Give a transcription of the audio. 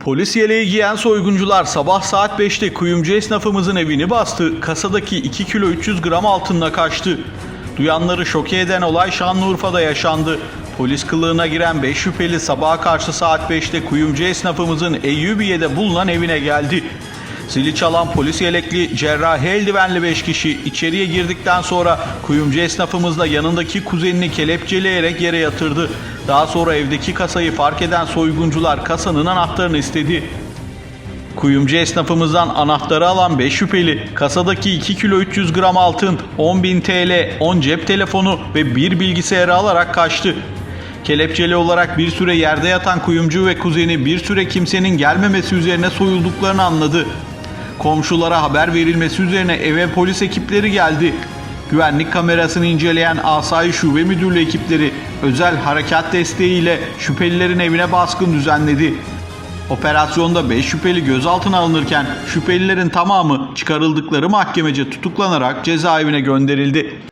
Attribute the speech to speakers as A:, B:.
A: Polis yeleği giyen soyguncular sabah saat 5'te kuyumcu esnafımızın evini bastı. Kasadaki 2 kilo 300 gram altınla kaçtı. Duyanları şoke eden olay Şanlıurfa'da yaşandı. Polis kılığına giren 5 şüpheli sabaha karşı saat 5'te kuyumcu esnafımızın Eyyubiye'de bulunan evine geldi. Zili çalan polis yelekli cerrahi eldivenli 5 kişi içeriye girdikten sonra kuyumcu esnafımızla yanındaki kuzenini kelepçeleyerek yere yatırdı. Daha sonra evdeki kasayı fark eden soyguncular kasanın anahtarını istedi. Kuyumcu esnafımızdan anahtarı alan 5 şüpheli kasadaki 2 kilo 300 gram altın, 10.000 TL, 10 cep telefonu ve bir bilgisayarı alarak kaçtı. Kelepçeli olarak bir süre yerde yatan kuyumcu ve kuzeni bir süre kimsenin gelmemesi üzerine soyulduklarını anladı. Komşulara haber verilmesi üzerine eve polis ekipleri geldi. Güvenlik kamerasını inceleyen Asayi Şube Müdürlüğü ekipleri özel harekat desteğiyle şüphelilerin evine baskın düzenledi. Operasyonda 5 şüpheli gözaltına alınırken şüphelilerin tamamı çıkarıldıkları mahkemece tutuklanarak cezaevine gönderildi.